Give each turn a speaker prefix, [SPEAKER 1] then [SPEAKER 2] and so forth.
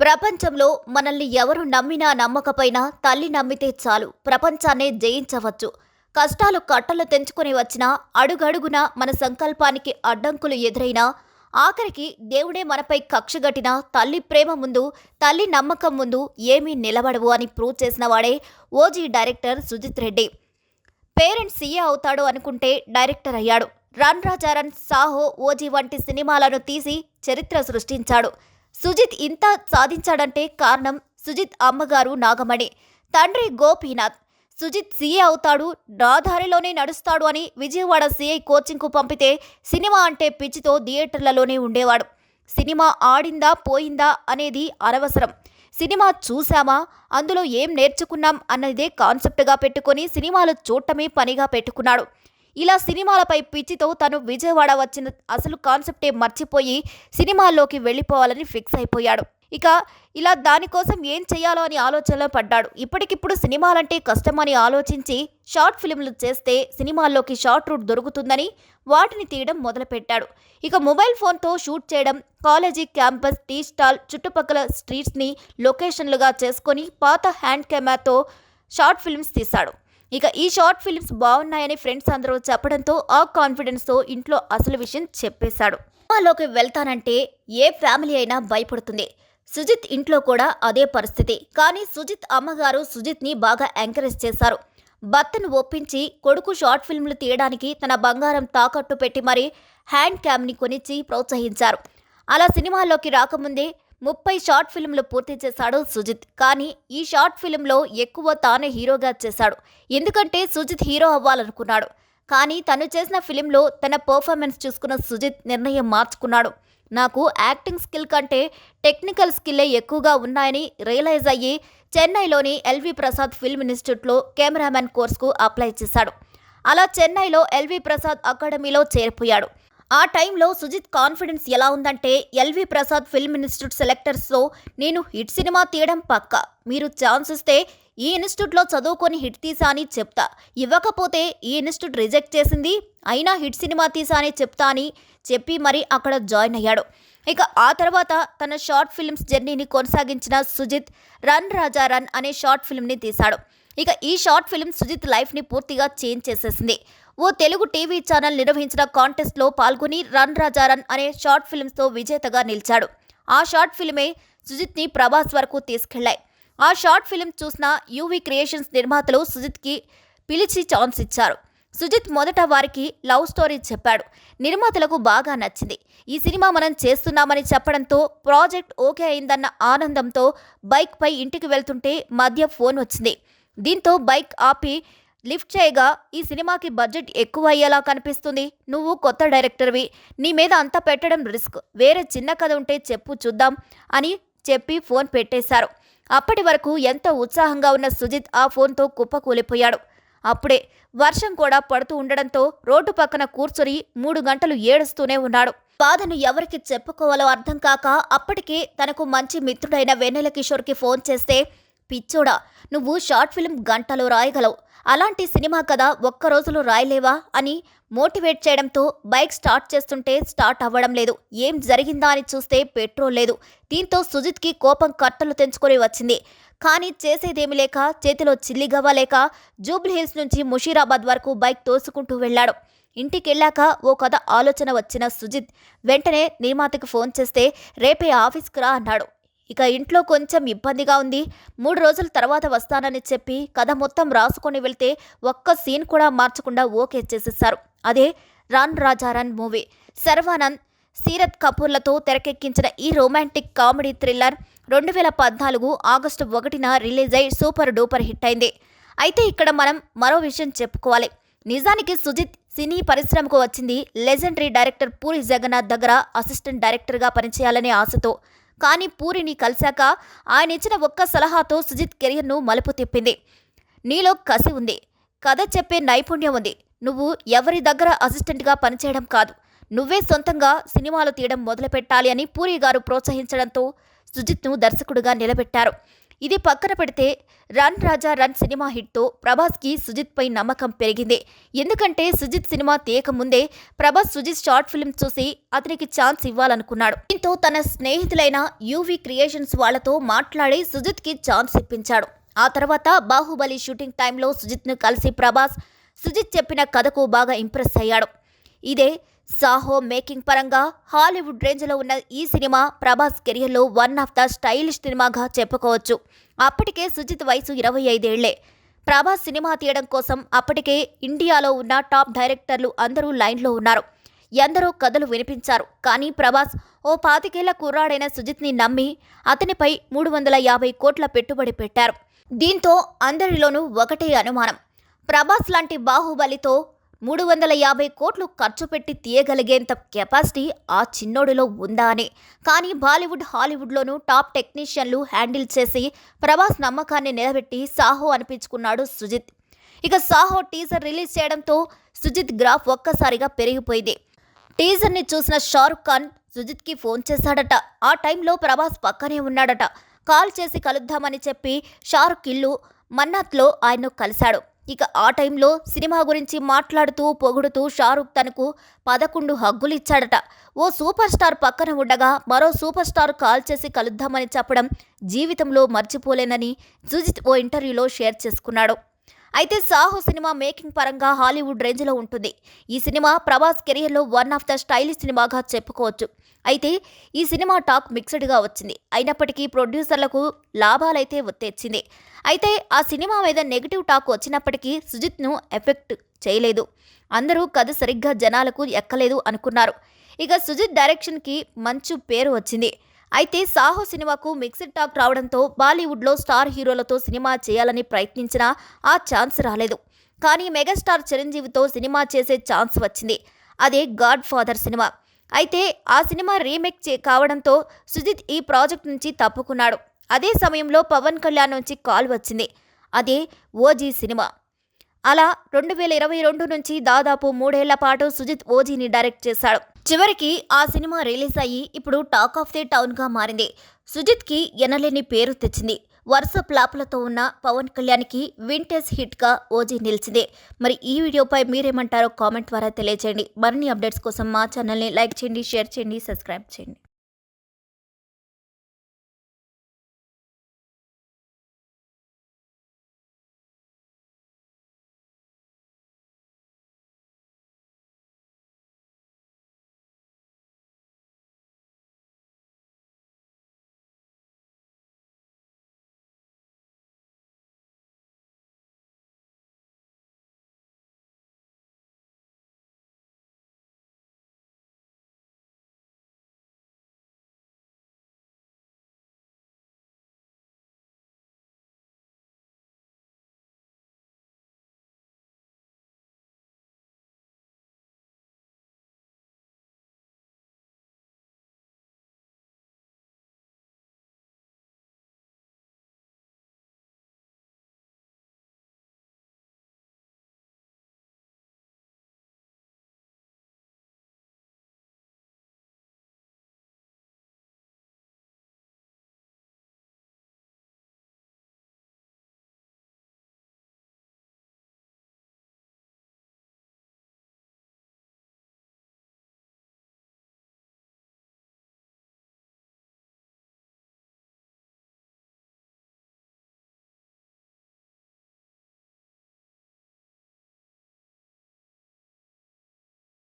[SPEAKER 1] ప్రపంచంలో మనల్ని ఎవరు నమ్మినా నమ్మకపోయినా తల్లి నమ్మితే చాలు. ప్రపంచాన్నే జయించవచ్చు. కష్టాలు కట్టలు తెంచుకొని వచ్చినా అడుగడుగున మన సంకల్పానికి అడ్డంకులు ఎదురైనా ఆఖరికి దేవుడే మనపై కక్షగట్టిన తల్లి ప్రేమ ముందు తల్లి నమ్మకం ముందు ఏమీ నిలబడవు అని ప్రూవ్ చేసిన వాడే OG director Sujeeth Reddy. Parent CA అవుతాడు అనుకుంటే డైరెక్టర్ అయ్యాడు. రన్ రాజారన్ సాహో ఓజీ వంటి సినిమాలను తీసి చరిత్ర సృష్టించాడు. సుజిత్ ఇంత సాధించాడంటే కారణం సుజిత్ అమ్మగారు నాగమణి. తండ్రి గోపీనాథ్. సుజిత్ సీఏ అవుతాడు నా దారిలోనే నడుస్తాడు అని విజయవాడ సీఐ కోచింగ్కు పంపితే సినిమా అంటే పిచ్చితో థియేటర్లలోనే ఉండేవాడు. సినిమా ఆడిందా పోయిందా అనేది అనవసరం. సినిమా చూశామా అందులో ఏం నేర్చుకున్నాం అన్నదే కాన్సెప్ట్గా పెట్టుకొని సినిమాలు చూడటమే పనిగా పెట్టుకున్నాడు. ఇలా సినిమాలపై పిచ్చితో తను విజయవాడ వచ్చిన అసలు కాన్సెప్టే మర్చిపోయి సినిమాల్లోకి వెళ్ళిపోవాలని ఫిక్స్ అయిపోయాడు. ఇక ఇలా దానికోసం ఏం చేయాలో అని ఆలోచనలో పడ్డాడు. ఇప్పటికిప్పుడు సినిమాలంటే కష్టమని ఆలోచించి షార్ట్ ఫిల్మ్లు చేస్తే సినిమాల్లోకి షార్ట్ రూట్ దొరుకుతుందని వాటిని తీయడం మొదలుపెట్టాడు. ఇక మొబైల్ ఫోన్తో షూట్ చేయడం కాలేజీ క్యాంపస్ టీ స్టాల్ చుట్టుపక్కల స్ట్రీట్స్ని లొకేషన్లుగా చేసుకొని పాత హ్యాండ్ కెమెరాతో షార్ట్ ఫిల్మ్స్ తీశాడు. ఇక ఈ షార్ట్ ఫిల్మ్స్ బాగున్నాయని ఫ్రెండ్స్ అందరూ చెప్పడంతో ఆ కాన్ఫిడెన్స్తో ఇంట్లో అసలు విషయం చెప్పేశాడు. సినిమాలోకి వెళ్తానంటే ఏ ఫ్యామిలీ అయినా భయపడుతుంది. సుజిత్ ఇంట్లో కూడా అదే పరిస్థితి. కానీ సుజిత్ అమ్మగారు సుజిత్ని బాగా ఎంకరేజ్ చేశారు. భర్తను ఒప్పించి కొడుకు షార్ట్ ఫిల్మ్లు తీయడానికి తన బంగారం తాకట్టు పెట్టి మరీ హ్యాండ్ క్యామ్ని కొనిచ్చి ప్రోత్సహించారు. అలా సినిమాల్లోకి రాకముందే ముప్పై షార్ట్ ఫిల్మ్లు పూర్తి చేశాడు సుజిత్. కానీ ఈ షార్ట్ ఫిల్మ్లో ఎక్కువ తానే హీరోగా చేశాడు. ఎందుకంటే సుజిత్ హీరో అవ్వాలనుకున్నాడు. కానీ తను చేసిన ఫిలింలో తన పర్ఫార్మెన్స్ చూసుకున్న సుజిత్ నిర్ణయం మార్చుకున్నాడు. నాకు యాక్టింగ్ స్కిల్ కంటే టెక్నికల్ స్కిల్లే ఎక్కువగా ఉన్నాయని రియలైజ్ అయ్యి చెన్నైలోని ఎల్వి ప్రసాద్ ఫిల్మ్ ఇన్స్టిట్యూట్లో కెమెరామెన్ కోర్సుకు అప్లై చేశాడు. అలా చెన్నైలో ఎల్వి ప్రసాద్ అకాడమీలో చేరిపోయాడు. ఆ టైంలో సుజిత్ కాన్ఫిడెన్స్ ఎలా ఉందంటే L V Prasad film institute సెలెక్టర్స్తో నేను హిట్ సినిమా తీయడం పక్క. మీరు ఛాన్స్ ఇస్తే ఈ ఇన్స్టిట్యూట్లో చదువుకొని హిట్ తీసా అని చెప్తా. ఇవ్వకపోతే ఈ ఇన్స్టిట్యూట్ రిజెక్ట్ చేసింది. అయినా హిట్ సినిమా తీసా అని చెప్తా అని చెప్పి మరి అక్కడ జాయిన్ అయ్యాడు. ఇక ఆ తర్వాత తన షార్ట్ ఫిల్మ్స్ జర్నీని కొనసాగించిన సుజిత్ రన్ రాజా రన్ అనే షార్ట్ ఫిల్మ్ని తీశాడు. ఇక ఈ షార్ట్ ఫిల్మ్ సుజిత్ లైఫ్ని పూర్తిగా చేంజ్ చేసేసింది. ఓ తెలుగు టీవీ ఛానల్ నిర్వహించిన కాంటెస్ట్లో పాల్గొని రన్ రాజా రన్ అనే షార్ట్ ఫిల్మ్స్తో విజేతగా నిలిచాడు. ఆ షార్ట్ ఫిల్మే సుజిత్ని ప్రభాస్ వరకు తీసుకెళ్ళాయి. ఆ షార్ట్ ఫిల్మ్ చూసిన యూవీ క్రియేషన్స్ నిర్మాతలు సుజిత్కి పిలిచి ఛాన్స్ ఇచ్చారు. సుజిత్ మొదట వారికి లవ్ స్టోరీ చెప్పాడు. నిర్మాతలకు బాగా నచ్చింది. ఈ సినిమా మనం చేస్తున్నామని చెప్పడంతో ప్రాజెక్ట్ ఓకే అయిందన్న ఆనందంతో బైక్పై ఇంటికి వెళ్తుంటే మధ్య ఫోన్ వచ్చింది. దీంతో బైక్ ఆపి లిఫ్ట్ చేయగా ఈ సినిమాకి బడ్జెట్ ఎక్కువ అయ్యేలా కనిపిస్తుంది. నువ్వు కొత్త డైరెక్టర్వి. నీ మీద అంత పెట్టడం రిస్క్. వేరే చిన్న కథ ఉంటే చెప్పు చూద్దాం అని చెప్పి ఫోన్ పెట్టేశారు. అప్పటి వరకు ఎంతో ఉత్సాహంగా ఉన్న సుజిత్ ఆ ఫోన్తో కుప్పకూలిపోయాడు. అప్పుడే వర్షం కూడా పడుతూ ఉండడంతో రోడ్డు పక్కన కూర్చొని మూడు గంటలు ఏడుస్తూనే ఉన్నాడు. బాధను ఎవరికి చెప్పుకోవాలో అర్థం కాక అప్పటికే తనకు మంచి మిత్రుడైన వెన్నెల కిషోర్కి ఫోన్ చేస్తే పిచ్చోడా నువ్వు షార్ట్ ఫిల్మ్ గంటలో రాయగలవు. అలాంటి సినిమా కథ ఒక్క రోజులో రాయలేవా అని మోటివేట్ చేయడంతో బైక్ స్టార్ట్ చేస్తుంటే స్టార్ట్ అవ్వడం లేదు. ఏం జరిగిందా అని చూస్తే పెట్రోల్ లేదు. దీంతో సుజిత్కి కోపం కట్టలు తెంచుకొని వచ్చింది. కానీ చేసేదేమి లేక చేతిలో చిల్లిగవ్వ లేక జూబ్లీహిల్స్ నుంచి ముషీరాబాద్ వరకు బైక్ తోసుకుంటూ వెళ్ళాడు. ఇంటికెళ్ళాక ఓ కథ ఆలోచన వచ్చిన సుజిత్ వెంటనే నిర్మాతకు ఫోన్ చేస్తే రేపే ఆఫీస్కి రా అన్నాడు. ఇక ఇంట్లో కొంచెం ఇబ్బందిగా ఉంది. మూడు రోజుల తర్వాత వస్తానని చెప్పి కథ మొత్తం రాసుకొని వెళ్తే ఒక్క సీన్ కూడా మార్చకుండా ఓకే చేసేశారు. అదే run Raja run movie. Sharwanand Seerat కపూర్లతో తెరకెక్కించిన ఈ రొమాంటిక్ కామెడీ థ్రిల్లర్ రెండు వేల పద్నాలుగు ఆగస్టు ఒకటిన రిలీజ్ అయి సూపర్ డూపర్ హిట్ అయింది. అయితే ఇక్కడ మనం మరో విషయం చెప్పుకోవాలి. నిజానికి సుజిత్ సినీ పరిశ్రమకు వచ్చింది లెజెండరీ డైరెక్టర్ పూరి జగన్నాథ్ దగ్గర అసిస్టెంట్ డైరెక్టర్గా పనిచేయాలనే ఆశతో. కానీ పూరిని కలిశాక ఆయన ఇచ్చిన ఒక్క సలహాతో సుజిత్ కెరియర్ను మలుపు తిప్పింది. నీలో కసి ఉంది. కథ చెప్పే నైపుణ్యం ఉంది. నువ్వు ఎవరి దగ్గర అసిస్టెంట్గా పనిచేయడం కాదు. నువ్వే సొంతంగా సినిమాలు తీయడం మొదలుపెట్టాలి అని పూరి గారు ప్రోత్సహించడంతో సుజిత్ను దర్శకుడిగా నిలబెట్టారు. ఇది పక్కన పెడితే రన్ రాజా రన్ సినిమా హిట్తో ప్రభాస్కి సుజిత్పై నమ్మకం పెరిగింది. ఎందుకంటే సుజిత్ సినిమా తీయక ముందే ప్రభాస్ సుజిత్ షార్ట్ ఫిల్మ్ చూసి అతనికి ఛాన్స్ ఇవ్వాలనుకున్నాడు. దీంతో తన స్నేహితులైన యూవి క్రియేషన్స్ వాళ్ళతో మాట్లాడి సుజిత్కి ఛాన్స్ ఇప్పించాడు. ఆ తర్వాత బాహుబలి షూటింగ్ టైంలో సుజిత్ను కలిసి ప్రభాస్ సుజిత్ చెప్పిన కథకు బాగా ఇంప్రెస్ అయ్యాడు. ఇదే సాహో మేకింగ్ పరంగా హాలీవుడ్ రేంజ్లో ఉన్న ఈ సినిమా ప్రభాస్ కెరియర్లో వన్ ఆఫ్ ద స్టైలిష్ సినిమాగా చెప్పుకోవచ్చు. అప్పటికే సుజిత్ వయసు ఇరవై ఐదేళ్ళే. ప్రభాస్ సినిమా తీయడం కోసం అప్పటికే ఇండియాలో ఉన్న టాప్ డైరెక్టర్లు అందరూ లైన్లో ఉన్నారు. ఎందరో కథలు వినిపించారు. కానీ ప్రభాస్ ఓ పాతికేళ్ళ కుర్రాడైన సుజిత్ని నమ్మి అతనిపై మూడు వందల యాభై కోట్ల పెట్టుబడి పెట్టారు. దీంతో అందరిలోనూ ఒకటే అనుమానం. ప్రభాస్ లాంటి బాహుబలితో మూడు వందల యాభై కోట్లు ఖర్చు పెట్టి తీయగలిగేంత కెపాసిటీ ఆ చిన్నోడిలో ఉందా అని. కానీ బాలీవుడ్ హాలీవుడ్లోనూ టాప్ టెక్నీషియన్లు హ్యాండిల్ చేసి ప్రభాస్ నమ్మకాన్ని నిలబెట్టి సాహో అనిపించుకున్నాడు సుజిత్. ఇక సాహో టీజర్ రిలీజ్ చేయడంతో సుజిత్ గ్రాఫ్ ఒక్కసారిగా పెరిగిపోయింది. టీజర్ని చూసిన షారుఖ్ ఖాన్ సుజిత్కి ఫోన్ చేశాడట. ఆ టైంలో ప్రభాస్ పక్కనే ఉన్నాడట. కాల్ చేసి కలుద్దామని చెప్పి షారుఖ్ ఇల్లు మన్నాత్లో ఆయన్ను కలిశాడు. ఇక ఆ టైంలో సినిమా గురించి మాట్లాడుతూ పొగుడుతూ షారుఖ్ తనకు పదకొండు హగ్గులు ఇచ్చాడట ఓ సూపర్ స్టార్ పక్కన ఉండగా మరో సూపర్ స్టార్ కాల్ చేసి కలుద్దామని చెప్పడం జీవితంలో మర్చిపోలేనని సుజిత్ ఓ ఇంటర్వ్యూలో షేర్ చేసుకున్నాడు. అయితే సాహో సినిమా మేకింగ్ పరంగా హాలీవుడ్ రేంజ్లో ఉంటుంది. ఈ సినిమా ప్రభాస్ కెరియర్లో వన్ ఆఫ్ ద స్టైలిష్ సినిమాగా చెప్పుకోవచ్చు. అయితే ఈ సినిమా టాక్ మిక్స్డ్గా వచ్చింది. అయినప్పటికీ ప్రొడ్యూసర్లకు లాభాలైతే తెచ్చింది. అయితే ఆ సినిమా మీద నెగిటివ్ టాక్ వచ్చినప్పటికీ సుజిత్ను ఎఫెక్ట్ చేయలేదు. అందరూ కథ సరిగ్గా జనాలకు ఎక్కలేదు అనుకున్నారు. ఇక సుజిత్ డైరెక్షన్కి మంచు పేరు వచ్చింది. అయితే సాహో సినిమాకు మిక్స్డ్ టాక్ రావడంతో బాలీవుడ్లో స్టార్ హీరోలతో సినిమా చేయాలని ప్రయత్నించినా ఆ ఛాన్స్ రాలేదు. కానీ మెగాస్టార్ చిరంజీవితో సినిమా చేసే ఛాన్స్ వచ్చింది. అదే గాడ్ ఫాదర్ సినిమా. అయితే ఆ సినిమా రీమేక్ చే కావడంతో సుజిత్ ఈ ప్రాజెక్ట్ నుంచి తప్పుకున్నాడు. అదే సమయంలో పవన్ కళ్యాణ్ నుంచి కాల్ వచ్చింది. అదే ఓజీ సినిమా. అలా రెండు వేల ఇరవై రెండు నుంచి దాదాపు మూడేళ్ళ పాటు సుజిత్ ఓజీని డైరెక్ట్ చేశాడు. చివరికి ఆ సినిమా రిలీజ్ అయ్యి ఇప్పుడు టాక్ ఆఫ్ ది టౌన్గా మారింది. సుజిత్కి ఎనలేని పేరు తెచ్చింది. వరుస ప్లాపులతో ఉన్న పవన్ కళ్యాణ్కి వింటేజ్ హిట్గా ఓజీ నిలిచింది. మరి ఈ వీడియోపై మీరేమంటారో కామెంట్ ద్వారా తెలియజేయండి మరిన్ని అప్డేట్స్ కోసం మా ఛానల్ని లైక్ చేయండి షేర్ చేయండి సబ్స్క్రైబ్ చేయండి.